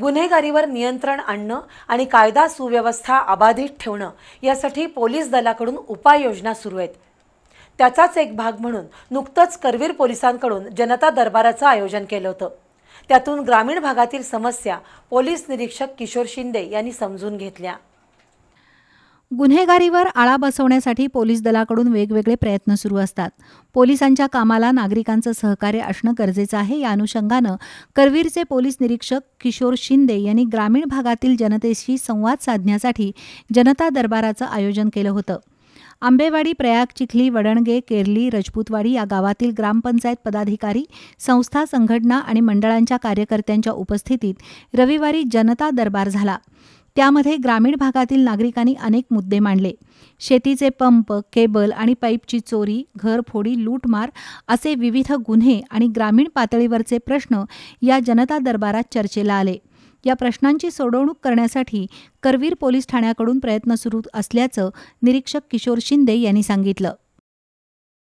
गुन्हेगारीवर नियंत्रण आणणं आणि कायदा सुव्यवस्था अबाधित ठेवणं यासाठी पोलीस दलाकडून उपाययोजना सुरू आहेत. त्याचाच एक भाग म्हणून नुकतंच करवीर पोलिसांकडून जनता दरबाराचं आयोजन केलं होतं. त्यातून ग्रामीण भागातील समस्या पोलीस निरीक्षक किशोर शिंदे यांनी समजून घेतल्या. गुन्हेगारीवर आळा बसवण्यासाठी पोलीस दलाकडून वेगवेगळे प्रयत्न सुरू असतात. पोलिसांच्या कामाला नागरिकांचं सहकार्य असणं गरजेचं आहे. या अनुषंगानं करवीरचे पोलीस निरीक्षक किशोर शिंदे यांनी ग्रामीण भागातील जनतेशी संवाद साधण्यासाठी जनता दरबाराचं आयोजन केलं होतं. आंबेवाडी प्रयाग चिखली वडणगे केरली रजपूतवाडी या गावातील ग्रामपंचायत पदाधिकारी संस्था संघटना आणि मंडळांच्या कार्यकर्त्यांच्या उपस्थितीत रविवारी जनता दरबार झाला. त्यामध्ये ग्रामीण भागातील नागरिकांनी अनेक मुद्दे मांडले. शेतीचे पंप केबल आणि पाईपची चोरी घरफोडी लूटमार असे विविध गुन्हे आणि ग्रामीण पातळीवरचे प्रश्न या जनता दरबारात चर्चेला आले. या प्रश्नांची सोडवणूक करण्यासाठी करवीर पोलीस ठाण्याकडून प्रयत्न सुरू असल्याचं निरीक्षक किशोर शिंदे यांनी सांगितलं.